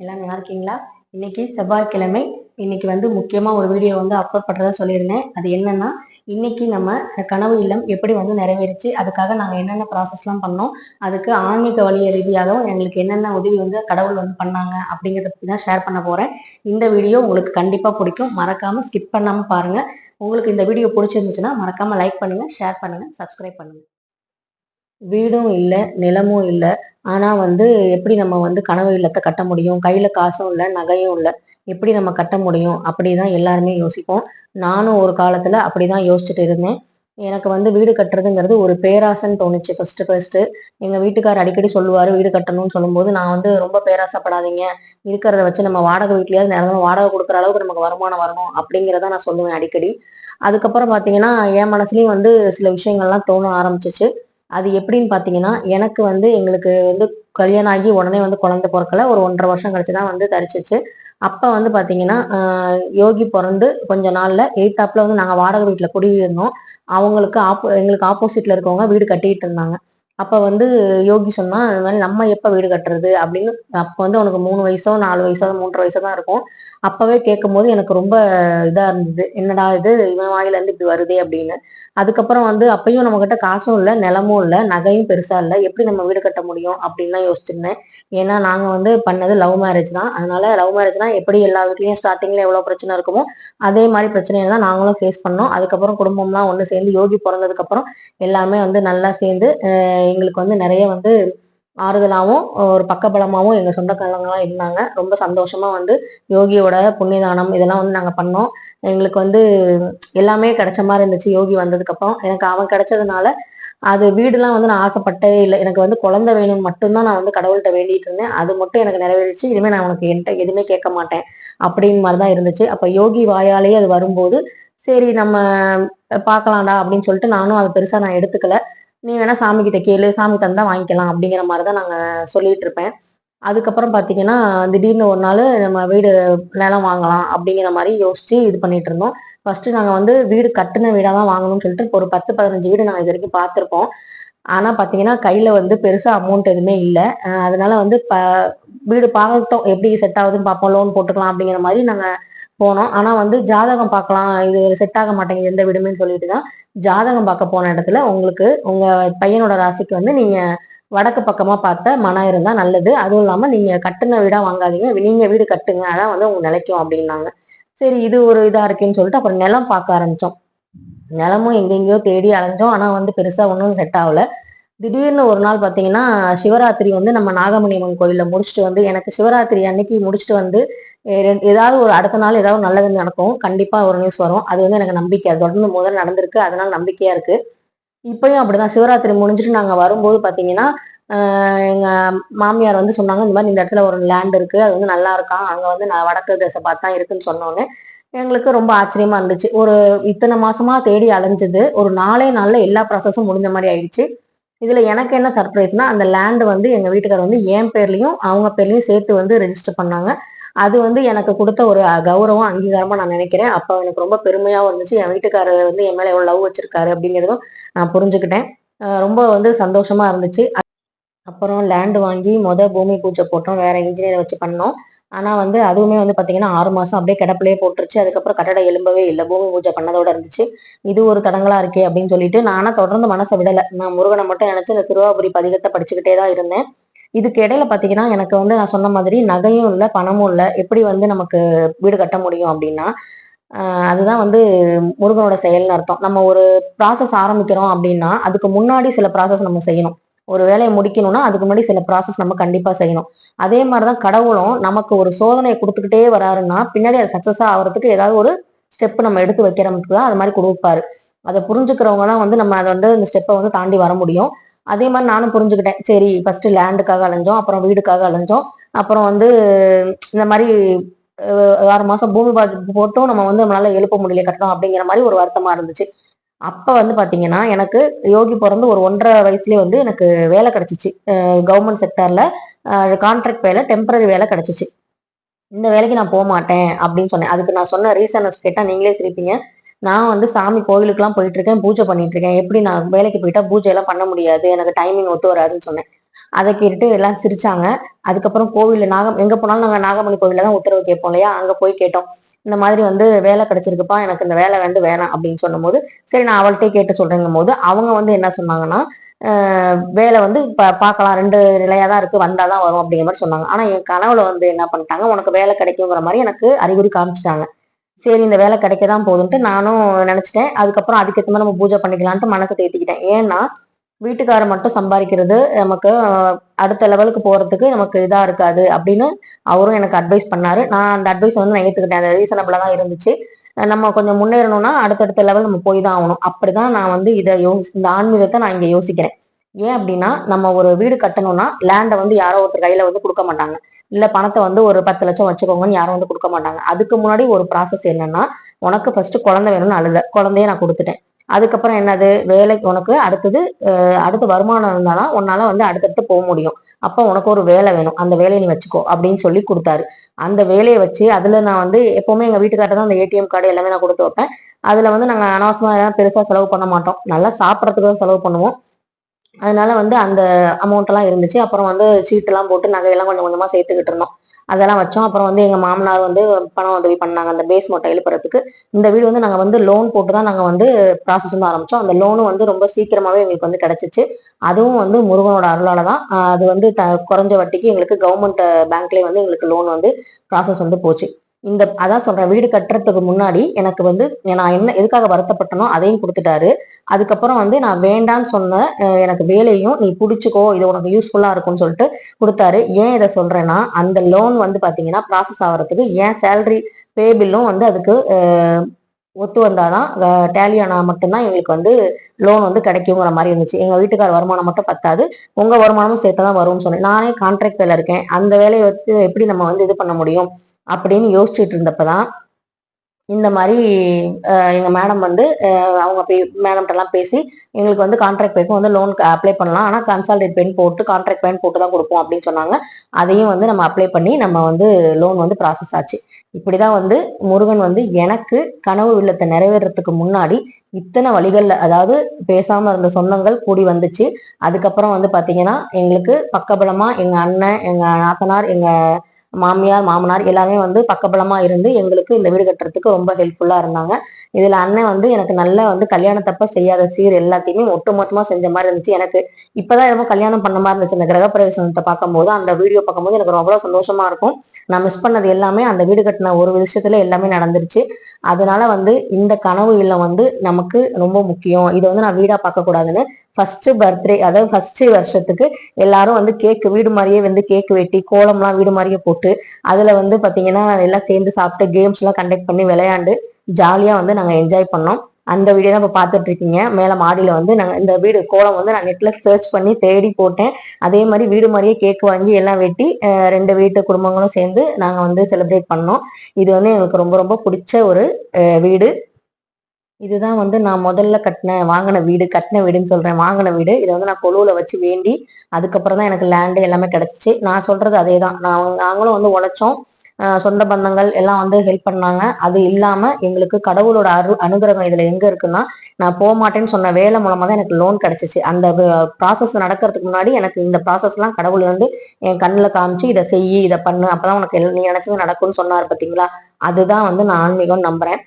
எல்லாம் நல்லா இருக்கீங்களா? இன்னைக்கு செவ்வாய்க்கிழமை. இன்னைக்கு வந்து முக்கியமா ஒரு வீடியோ வந்து அப்லோட் பண்றதா சொல்லியிருந்தேன். அது என்னன்னா இன்னைக்கு நம்ம கனவு இல்லம் எப்படி வந்து நிறைவேறிச்சு அதுக்காக நாங்கள் என்னென்ன ப்ராசஸ்லாம் பண்ணோம் அதுக்கு ஆன்மீக வழிய ரீதியாகவும் எங்களுக்கு என்னென்ன உதவி வந்து கடவுள் வந்து பண்ணாங்க அப்படிங்கிறத பற்றி தான் ஷேர் பண்ண போகிறேன் இந்த வீடியோ உங்களுக்கு கண்டிப்பாக பிடிக்கும். மறக்காமல் ஸ்கிப் பண்ணாமல் பாருங்கள் உங்களுக்கு இந்த வீடியோ பிடிச்சிருந்துச்சுன்னா மறக்காம லைக் பண்ணுங்க ஷேர் பண்ணுங்க சப்ஸ்கிரைப் பண்ணுங்க. வீடும் இல்லை நிலமும் இல்லை. ஆனா வந்து எப்படி நம்ம வந்து கனவு இல்லத்தை கட்ட முடியும்? கையில காசும் இல்லை நகையும் இல்லை. எப்படி நம்ம கட்ட முடியும்? அப்படிதான் எல்லாருமே யோசிப்போம். நானும் ஒரு காலத்துல அப்படிதான் யோசிச்சுட்டு இருந்தேன். எனக்கு வந்து வீடு கட்டுறதுங்கிறது ஒரு பேராசைன்னு தோணுச்சு. ஃபர்ஸ்ட் ஃபர்ஸ்ட் எங்க வீட்டுக்காரர் அடிக்கடி சொல்லுவாரு வீடு கட்டணும்னு சொல்லும்போது நான் வந்து ரொம்ப பேராசைப்படாதீங்க. இருக்கிறத வச்சு நம்ம வாடகை வீட்லயாவது நேரம் வாடகை கொடுக்குற அளவுக்கு நமக்கு வருமானம் வரணும் அப்படிங்கிறத நான் சொல்லுவேன் அடிக்கடி. அதுக்கப்புறம் பாத்தீங்கன்னா என் மனசுலயும் வந்து சில விஷயங்கள்லாம் தோண ஆரம்பிச்சிச்சு. அது எப்படின்னு பாத்தீங்கன்னா எனக்கு வந்து எங்களுக்கு வந்து கல்யாணம் ஆகி உடனே வந்து குழந்தை பிறக்கல. ஒரு ஒன்றரை வருஷம் கழிச்சு தான் வந்து தரிச்சிச்சு. அப்ப வந்து பாத்தீங்கன்னா யோகி பிறந்து கொஞ்ச நாள்ல எயித்தாப்புல வந்து நாங்க வாடகை வீட்டுல குடியிருந்தோம். அவங்களுக்கு ஆப்போ எங்களுக்கு ஆப்போசிட்ல இருக்கவங்க வீடு கட்டிட்டு இருந்தாங்க. அப்ப வந்து யோகி சொன்னா இந்த மாதிரி நம்ம எப்ப வீடு கட்டுறது? அப்படின்னு அப்ப வந்து உனக்கு மூணு வயசோ நாலு வயசோ மூன்றரை வயசோ தான் இருக்கும். அப்பவே கேட்கும் போது எனக்கு ரொம்ப இதா இருந்தது. என்னடா இது? இவன் வாயில இருந்து இப்படி வருதே? அப்படின்னு. அதுக்கப்புறம் வந்து அப்பயும் நம்ம கிட்ட காசும் இல்லை நிலமும் இல்லை நகையும் பெருசா இல்லை. எப்படி நம்ம வீடு கட்ட முடியும் அப்படின்லாம் யோசிச்சிருந்தேன். ஏன்னா நாங்க வந்து பண்ணது லவ் மேரேஜ் தான். அதனால லவ் மேரேஜ்னா எப்படி எல்லா வீட்லயும் ஸ்டார்டிங்ல எவ்வளவு பிரச்சனை இருக்குமோ அதே மாதிரி பிரச்சனையை தான் நாங்களும் ஃபேஸ் பண்ணோம். அதுக்கப்புறம் குடும்பம்லாம் ஒன்று சேர்ந்து யோகி பிறந்ததுக்கு அப்புறம் எல்லாமே வந்து நல்லா சேர்ந்து எங்களுக்கு வந்து நிறைய வந்து ஆறுதலாகவும் ஒரு பக்கபலமாகவும் எங்கள் சொந்தக்காரங்களாம் இருந்தாங்க. ரொம்ப சந்தோஷமாக வந்து யோகியோட புண்ணியதானம் இதெல்லாம் வந்து நாங்கள் பண்ணோம். எங்களுக்கு வந்து எல்லாமே கிடைச்ச மாதிரி இருந்துச்சு யோகி வந்ததுக்கப்புறம். எனக்கு அவன் கிடைச்சதுனால அது வீடுலாம் வந்து நான் ஆசைப்பட்டே இல்லை. எனக்கு வந்து குழந்தை வேணும்னு மட்டும்தான் நான் வந்து கடவுள்கிட்ட வேண்டிட்டு இருந்தேன். அது மட்டும் எனக்கு நிறைவேறிச்சு. இனிமேல் நான் உனக்கு என்கிட்ட எதுவுமே கேட்க மாட்டேன் அப்படின்னு மாதிரி தான் இருந்துச்சு. அப்போ யோகி வாயாலேயே அது வரும்போது சரி நம்ம பார்க்கலாம்டா அப்படின்னு சொல்லிட்டு நானும் அது பெருசாக நான் எடுத்துக்கல. நீ வேணா சாமி கிட்ட கேளு சாமி தந்தா வாங்கிக்கலாம் அப்படிங்கிற மாதிரி தான் நாங்க சொல்லிட்டு இருப்பேன். அதுக்கப்புறம் பாத்தீங்கன்னா திடீர்னு ஒரு நாள் நம்ம வீடு நிலம் வாங்கலாம் அப்படிங்கிற மாதிரி யோசிச்சு இது பண்ணிட்டு இருந்தோம். ஃபர்ஸ்ட் நாங்க வந்து வீடு கட்டின வீடா தான் வாங்கணும்னு சொல்லிட்டு ஒரு பத்து பதினஞ்சு வீடு நாங்க இது வரைக்கும் பார்த்திருப்போம் ஆனா பாத்தீங்கன்னா கையில வந்து பெருசா அமௌண்ட் எதுவுமே இல்லை. அதனால வந்து ப வீடு பார்த்தோம் எப்படி செட் ஆகுதுன்னு பார்ப்போம் லோன் போட்டுக்கலாம் அப்படிங்கிற மாதிரி நாங்கள் போனோம். ஆனா வந்து ஜாதகம் பார்க்கலாம். இது செட் ஆக மாட்டேங்குது. எந்த வீடுமே சொல்லிட்டு தான் ஜாதகம் பார்க்க போன இடத்துல உங்களுக்கு உங்க பையனோட ராசிக்கு வந்து நீங்க வடக்கு பக்கமா பார்த்த மனம் இருந்தா நல்லது. அதுவும் இல்லாம நீங்க கட்டுன வீடா வாங்காதீங்க. நீங்க வீடு கட்டுங்க. அதான் வந்து உங்க நிலைக்கும் அப்படின்னாங்க. சரி இது ஒரு இதா இருக்குன்னு சொல்லிட்டு அப்புறம் நிலம் பார்க்க ஆரம்பிச்சோம். நிலமும் எங்கெங்கேயோ தேடி அலைஞ்சோம். ஆனா வந்து பெருசா ஒன்றும் செட் ஆகல. திடீர்னு ஒரு நாள் பார்த்தீங்கன்னா சிவராத்திரி வந்து நம்ம நாகமணி அம்மன் கோயிலில் முடிச்சுட்டு வந்து எனக்கு சிவராத்திரி அன்னைக்கு முடிச்சுட்டு வந்து ஏதாவது ஒரு அடுத்த நாள் ஏதாவது நல்லது நடக்கும் கண்டிப்பாக ஒரு நியூஸ் வரும். அது வந்து எனக்கு நம்பிக்கை. அது தொடர்ந்து முதல் நடந்திருக்கு. அதனால நம்பிக்கையா இருக்கு. இப்பயும் அப்படிதான். சிவராத்திரி முடிஞ்சுட்டு நாங்கள் வரும்போது பார்த்தீங்கன்னா எங்க மாமியார் வந்து சொன்னாங்க இந்த மாதிரி இந்த இடத்துல ஒரு லேண்ட் இருக்கு. அது வந்து நல்லா இருக்கான் அங்கே வந்து நான் வடக்கு திசை பார்த்தா இருக்குன்னு சொன்னோன்னே எங்களுக்கு ரொம்ப ஆச்சரியமா இருந்துச்சு. ஒரு இத்தனை மாசமா தேடி அலைஞ்சது. ஒரு நாளே நாளில் எல்லா ப்ராசஸும் முடிஞ்ச மாதிரி ஆயிடுச்சு. இதுல எனக்கு என்ன சர்ப்ரைஸ்னா அந்த லேண்ட் வந்து எங்க வீட்டுக்காரர் வந்து என் பேர்லயும் அவங்க பேர்லயும் சேர்த்து வந்து ரெஜிஸ்டர் பண்ணாங்க. அது வந்து எனக்கு கொடுத்த ஒரு கௌரவம் அங்கீகாரமா நான் நினைக்கிறேன். அப்போ எனக்கு ரொம்ப பெருமையாகவும் இருந்துச்சு. என் வீட்டுக்காரர் வந்து என் மேலே எவ்வளோ லவ் வச்சிருக்காரு அப்படிங்கிறதும் நான் புரிஞ்சுக்கிட்டேன். ரொம்ப வந்து சந்தோஷமா இருந்துச்சு. அப்புறம் லேண்ட் வாங்கி மொதல் பூமி பூஜை போட்டோம். வேற இன்ஜினியரை வச்சு பண்ணோம். ஆனா வந்து அதுவுமே வந்து பாத்தீங்கன்னா ஆறு மாசம் அப்படியே கிடப்பிலே போட்டுருச்சு. அதுக்கப்புறம் கட்டட எலும்பவே இல்லை. பூமி பூஜை பண்ணதோட இருந்துச்சு. இது ஒரு தடங்களா இருக்கே அப்படின்னு சொல்லிட்டு நானும் தொடர்ந்து மனசை விடலை. நான் முருகனை மட்டும் நினைச்சு இந்த திருவாபுரி பதிகத்தை படிச்சுக்கிட்டே தான் இருந்தேன். இதுக்கு இடையில பாத்தீங்கன்னா எனக்கு வந்து நான் சொன்ன மாதிரி நகையும் இல்லை பணமும் இல்லை. எப்படி வந்து நமக்கு வீடு கட்ட முடியும் அப்படின்னா அதுதான் வந்து முருகனோட செயல்னு அர்த்தம். நம்ம ஒரு ப்ராசஸ் ஆரம்பிக்கிறோம் அப்படின்னா அதுக்கு முன்னாடி சில ப்ராசஸ் நம்ம செய்யணும். ஒரு வேலையை முடிக்கணும்னா அதுக்கு முன்னாடி சில ப்ராசஸ் நம்ம கண்டிப்பாக செய்யணும். அதே மாதிரி தான் கடவுளும் நமக்கு ஒரு சோதனையை கொடுத்துக்கிட்டே வராருன்னா பின்னாடி அது சக்ஸஸ் ஆகிறதுக்கு ஏதாவது ஒரு ஸ்டெப் நம்ம எடுத்து வைக்கிறதுக்கு தான் அது மாதிரி கொடுப்பாரு. அதை புரிஞ்சுக்கிறவங்க தான் வந்து நம்ம அதை வந்து இந்த ஸ்டெப்பை வந்து தாண்டி வர முடியும். அதே மாதிரி நானும் புரிஞ்சுக்கிட்டேன். சரி ஃபர்ஸ்ட் லேண்டுக்காக அலைஞ்சோம் அப்புறம் வீடுக்காக அலைஞ்சோம் அப்புறம் வந்து இந்த மாதிரி ஆறு மாசம் பூமி போட்டும் நம்ம வந்து நம்மளால எழுப்ப முடியல கட்டணும் அப்படிங்கிற மாதிரி ஒரு வருத்தமா இருந்துச்சு. அப்போ வந்து பார்த்தீங்கன்னா எனக்கு யோகி பிறந்து ஒரு ஒன்றரை வயசுலேயே வந்து எனக்கு வேலை கிடச்சிச்சு. கவர்மெண்ட் செக்டரில் கான்ட்ராக்ட் வேலை டெம்பரரி வேலை கிடச்சிச்சு. இந்த வேலைக்கு நான் போக மாட்டேன் அப்படின்னு சொன்னேன். அதுக்கு நான் சொன்ன ரீசன் கேட்டால் நீங்களே சிரிப்பீங்க. நான் வந்து சாமி கோயிலுக்குலாம் போயிட்டு இருக்கேன் பூஜை பண்ணிட்டு இருக்கேன் எப்படி நான் வேலைக்கு போயிட்டா பூஜை எல்லாம் பண்ண முடியாது எனக்கு டைமிங் ஒத்து வராதுன்னு சொன்னேன். அதை கேட்டுட்டு எல்லாம் சிரிச்சாங்க. அதுக்கப்புறம் கோவிலில் நாகம் எங்கே போனாலும் நாங்கள் நாகமணி கோவிலில் தான் உத்தரவு கேட்போம் இல்லையா? அங்கே போய் கேட்டோம். இந்த மாதிரி வந்து வேலை கிடைச்சிருக்குப்பா எனக்கு இந்த வேலை வந்து வேணாம் அப்படின்னு சொன்னும் போது சரி நான் அவள்கிட்ட கேட்டு சொல்றேங்கும் போது அவங்க வந்து என்ன சொன்னாங்கன்னா வேலை வந்து இப்போ பார்க்கலாம் ரெண்டு நிலையாக தான் இருக்குது வந்தால் தான் வரும் அப்படிங்கிற மாதிரி சொன்னாங்க. ஆனால் என் கனவுல வந்து என்ன பண்ணிட்டாங்க உனக்கு வேலை கிடைக்குங்கிற மாதிரி எனக்கு அறிகுறி காமிச்சிட்டாங்க. சரி இந்த வேலை கிடைக்க தான் போகுதுன்ட்டு நானும் நினச்சிட்டேன். அதுக்கப்புறம் அதுக்கேற்ற மாதிரி நம்ம பூஜை பண்ணிக்கலான்ட்டு மனசை தேத்திக்கிட்டேன். ஏன்னா வீட்டுக்காரர் மட்டும் சம்பாதிக்கிறது நமக்கு அடுத்த லெவலுக்கு போகிறதுக்கு நமக்கு இதாக இருக்காது அப்படின்னு அவரும் எனக்கு அட்வைஸ் பண்ணார். நான் அந்த அட்வைஸ் வந்து நான் ஏற்றுக்கிட்டேன் அது ரீசனபிளாக தான் இருந்துச்சு. நம்ம கொஞ்சம் முன்னேறணும்னா அடுத்தடுத்த லெவல் நம்ம போய் தான் ஆகணும். அப்படி தான் நான் வந்து இதை யோ இந்த ஆன்மீகத்தை நான் இங்கே யோசிக்கிறேன். ஏன் அப்படின்னா நம்ம ஒரு வீடு கட்டணும்னா லேண்டை வந்து யாரோ ஒருத்தர் கையில் வந்து கொடுக்க மாட்டாங்க. இல்லை பணத்தை வந்து ஒரு பத்து லட்சம் வச்சுக்கோங்கன்னு யாரும் வந்து கொடுக்க மாட்டாங்க. அதுக்கு முன்னாடி ஒரு ப்ராசஸ் என்னன்னா உனக்கு ஃபர்ஸ்ட் குழந்தை வேணும்னு அழுத. குழந்தைய நான் கொடுத்துட்டேன். அதுக்கப்புறம் என்னது? வேலைக்கு உனக்கு அடுத்தது அடுத்த வருமானம் இருந்தாலும் உன்னால வந்து அடுத்தடுத்து போக முடியும். அப்போ உனக்கு ஒரு வேலை வேணும். அந்த வேலையை நீ வச்சுக்கோ அப்படின்னு சொல்லி கொடுத்தாரு. அந்த வேலையை வச்சு அதுல நான் வந்து எப்பவுமே எங்க வீட்டுக்கார்ட்ட தான் அந்த ஏடிஎம் கார்டு எல்லாமே நான் கொடுத்து வைப்பேன். அதுல வந்து நாங்க அனாவசியமா எல்லாம் பெருசா செலவு பண்ண மாட்டோம். நல்லா சாப்பிட்றதுக்கு தான் செலவு பண்ணுவோம். அதனால வந்து அந்த அமௌண்ட் எல்லாம் இருந்துச்சு. அப்புறம் வந்து சீட்டு எல்லாம் போட்டு நகையெல்லாம் கொஞ்சம் கொஞ்சமா சேர்த்துக்கிட்டு இருந்தோம். அதெல்லாம் வச்சோம். அப்புறம் வந்து எங்கள் மாமனார் வந்து பணம் உதவி பண்ணாங்க. அந்த பேஸ் மொட்டை எழுப்புறதுக்கு இந்த வீடு வந்து நாங்கள் வந்து லோன் போட்டு தான் நாங்கள் வந்து ப்ராசஸ் வந்து ஆரம்பித்தோம் அந்த லோனும் வந்து ரொம்ப சீக்கிரமாகவே எங்களுக்கு வந்து கிடச்சிச்சு. அதுவும் வந்து முருகனோட அருளால் தான் அது வந்து த குறைஞ்ச வட்டிக்கு எங்களுக்கு கவர்மெண்ட் பேங்க்லேயே வந்து எங்களுக்கு லோன் வந்து ப்ராசஸ் வந்து போச்சு. இந்த அதான் சொல்றேன் வீடு கட்டுறதுக்கு முன்னாடி எனக்கு வந்து நான் என்ன எதுக்காக வருத்தப்பட்டனோ அதையும் கொடுத்துட்டாரு. அதுக்கப்புறம் வந்து நான் வேண்டான்னு சொன்ன எனக்கு வேலையும் நீ பிடிச்சிக்கோ இது உனக்கு யூஸ்ஃபுல்லா இருக்கும்னு சொல்லிட்டு கொடுத்தாரு. ஏன் இதை சொல்றேன்னா அந்த லோன் வந்து பாத்தீங்கன்னா ப்ராசஸ் ஆகிறதுக்கு ஏன் சேலரி பே பில்லும் வந்து அதுக்கு ஒத்து வந்தாதான் டேலி டேலியானா மட்டும்தான் எங்களுக்கு வந்து லோன் வந்து கிடைக்குங்கிற மாதிரி இருந்துச்சு. எங்க வீட்டுக்கார வருமானம் மட்டும் பத்தாது. உங்க வருமானமும் சேர்த்து தான் வரும்னு சொன்னேன். நானே கான்ட்ராக்ட் வேலை இருக்கேன். அந்த வேலையை வச்சு எப்படி நம்ம வந்து இது பண்ண முடியும் அப்படின்னு யோசிச்சுட்டு இருந்தப்பதான் இந்த மாதிரி எங்கள் மேடம் வந்து அவங்க பே மேடம்கிட்டலாம் பேசி எங்களுக்கு வந்து கான்ட்ராக்ட் பேக்கும் வந்து லோனுக்கு அப்ளை பண்ணலாம். ஆனால் கன்சால்டேட் பென் போட்டு கான்ட்ராக்ட் பென் போட்டு தான் கொடுப்போம் அப்படின்னு சொன்னாங்க. அதையும் வந்து நம்ம அப்ளை பண்ணி நம்ம வந்து லோன் வந்து ப்ராசஸ் ஆச்சு. இப்படிதான் வந்து முருகன் வந்து எனக்கு கனவு வில்லத்தை நிறைவேறதுக்கு முன்னாடி இத்தனை வழிகள்ல அதாவது பேசாம இருந்த சொந்தங்கள் கூடி வந்துச்சு. அதுக்கப்புறம் வந்து பாத்தீங்கன்னா எங்களுக்கு பக்கபலமா எங்க அண்ணன் எங்க நாத்தனார் எங்க மாமியார் மாமனார் எல்லாருமே வந்து பக்கபலமாக இருந்து எங்களுக்கு இந்த வீடு கட்டுறதுக்கு ரொம்ப ஹெல்ப்ஃபுல்லாக இருந்தாங்க. இதில் அண்ணன் வந்து எனக்கு நல்ல வந்து கல்யாணத்தப்ப செய்யாத சீர் எல்லாத்தையுமே ஒட்டுமொத்தமாக செஞ்ச மாதிரி இருந்துச்சு. எனக்கு இப்போதான் என்னமோ கல்யாணம் பண்ண மாதிரி இருந்துச்சு. அந்த கிரகப்பிரவேசனத்தை பார்க்கும்போது அந்த வீடியோ பார்க்கும்போது எனக்கு ரொம்ப சந்தோஷமா இருக்கும். நான் மிஸ் பண்ணது எல்லாமே அந்த வீடு கட்டின ஒரு விஷயத்துல எல்லாமே நடந்துருச்சு. அதனால வந்து இந்த கனவு இல்லம் வந்து நமக்கு ரொம்ப முக்கியம். இதை வந்து நான் வீடா பார்க்க கூடாதுன்னு ஃபர்ஸ்ட் பர்த்டே அதாவது ஃபர்ஸ்ட் வருஷத்துக்கு எல்லாரும் வந்து கேக் வீடு மாதிரியே வந்து கேக் வெட்டி கோலம்லாம் வீடு மாதிரியே போட்டு அதுல வந்து பாத்தீங்கன்னா எல்லாம் சேர்ந்து சாப்பிட்டு கேம்ஸ் எல்லாம் கண்டக்ட் பண்ணி விளையாண்டு ஜாலியா வந்து நாங்க என்ஜாய் பண்ணோம். அந்த வீடியோ தான் இப்போ பார்த்துட்டு இருக்கீங்க. மேல மாடியில வந்து நாங்க இந்த வீடு கோலம் வந்து நான் நெட்ல சர்ச் பண்ணி தேடி போட்டேன். அதே மாதிரி வீடு மாதிரியே கேக் வாங்கி எல்லாம் வெட்டி ரெண்டு வீட்டு குடும்பங்களும் சேர்ந்து நாங்க வந்து செலிப்ரேட் பண்ணோம். இது வந்து எங்களுக்கு ரொம்ப ரொம்ப பிடிச்ச ஒரு வீடு. இதுதான் வந்து நான் முதல்ல கட்டின வாங்கின வீடு கட்டின வீடுன்னு சொல்றேன். வாங்கின வீடு. இதை வந்து நான் கொழுவில் வச்சு வேண்டி அதுக்கப்புறம் தான் எனக்கு லேண்டு எல்லாமே கிடச்சிச்சு. நான் சொல்றது அதே தான் நான் நாங்களும் வந்து உழைச்சோம். சொந்த பந்தங்கள் எல்லாம் வந்து ஹெல்ப் பண்ணாங்க. அது இல்லாம எங்களுக்கு கடவுளோட அரு அனுகிரகம் இதுல எங்க இருக்குன்னா நான் போக மாட்டேன்னு சொன்ன வேலை மூலமா தான் எனக்கு லோன் கிடைச்சிச்சு. அந்த ப்ராசஸ் நடக்கிறதுக்கு முன்னாடி எனக்கு இந்த ப்ராசஸ் எல்லாம் கடவுள் வந்து என் கண்ணில் காமிச்சு இதை செய்யி இதை பண்ணு. அப்பதான் உனக்கு எல் நீ நினைச்சது நடக்கும்னு சொன்னார் பாத்தீங்களா? அதுதான் வந்து நான் ஆன்மீகம் நம்புறேன்.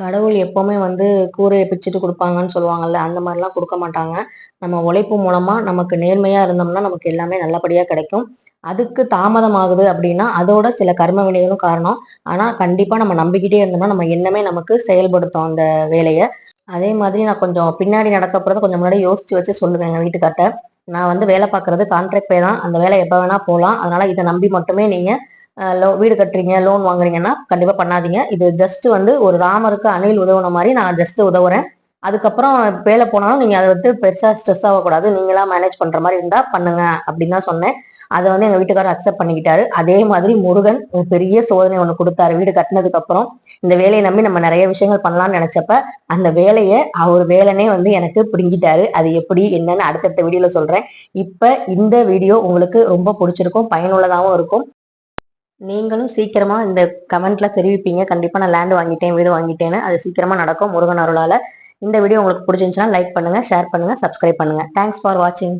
கடவுள் எப்போவுமே வந்து கூரையை பிச்சுட்டு கொடுப்பாங்கன்னு சொல்லுவாங்கல்ல அந்த மாதிரிலாம் கொடுக்க மாட்டாங்க. நம்ம உழைப்பு மூலமாக நமக்கு நேர்மையாக இருந்தோம்னா நமக்கு எல்லாமே நல்லபடியாக கிடைக்கும். அதுக்கு தாமதம் ஆகுது அப்படின்னா அதோட சில கர்ம வினைகளும் காரணம். ஆனால் கண்டிப்பாக நம்ம நம்பிக்கிட்டே இருந்தோம்னா நம்ம எண்ணமே நமக்கு செயல்படுத்தும் அந்த வேலையை. அதே மாதிரி நான் கொஞ்சம் பின்னாடி நடக்க போகிறத கொஞ்சம் முன்னாடி யோசித்து வச்சு சொல்லுவேன் எங்கள் வீட்டுக்கார்ட்ட. நான் வந்து வேலை பார்க்கறது கான்ட்ராக்ட் பே தான். அந்த வேலை எப்போ வேணால் போகலாம். அதனால் இதை நம்பி மட்டுமே நீங்கள் வீடு கட்டுறீங்க லோன் வாங்குறீங்கன்னா கண்டிப்பா பண்ணாதீங்க. இது ஜஸ்ட் வந்து ஒரு ராமருக்கு அணில் உதவுன மாதிரி நான் ஜஸ்ட் உதவுறேன். அதுக்கப்புறம் வேலை போனாலும் நீங்க அதை வந்து பெருசா ஸ்ட்ரெஸ் ஆகக்கூடாது. நீங்களா மேனேஜ் பண்ற மாதிரி இருந்தா பண்ணுங்க அப்படின்னு தான் சொன்னேன். அதை வந்து எங்க வீட்டுக்காரர் அக்செப்ட் பண்ணிக்கிட்டாரு. அதே மாதிரி முருகன் ஒரு பெரிய சோதனை ஒன்று கொடுத்தாரு. வீடு கட்டினதுக்கு அப்புறம் இந்த வேலையை நம்பி நம்ம நிறைய விஷயங்கள் பண்ணலாம்னு நினைச்சப்ப அந்த வேலையை அவர் வேலைனே வந்து எனக்கு பிடுங்கிட்டாரு. அது எப்படி என்னன்னு அடுத்தடுத்த வீடியோல சொல்றேன். இப்ப இந்த வீடியோ உங்களுக்கு ரொம்ப பிடிச்சிருக்கும் பயனுள்ளதாகவும் இருக்கும். நீங்களும் சீக்கிரமா இந்த கமெண்ட்ல தெரிவிப்பீங்க. கண்டிப்பா நான் லேண்ட் வாங்கிட்டேன் வீடு வாங்கிட்டேன்னு. அது சீக்கிரமா நடக்கும். முருகன் அருளால. இந்த வீடியோ உங்களுக்கு பிடிச்சிருந்துச்சுன்னா லைக் பண்ணுங்க ஷேர் பண்ணுங்க சப்ஸ்கிரைப் பண்ணுங்க. தேங்க்ஸ் ஃபார் வாட்சிங்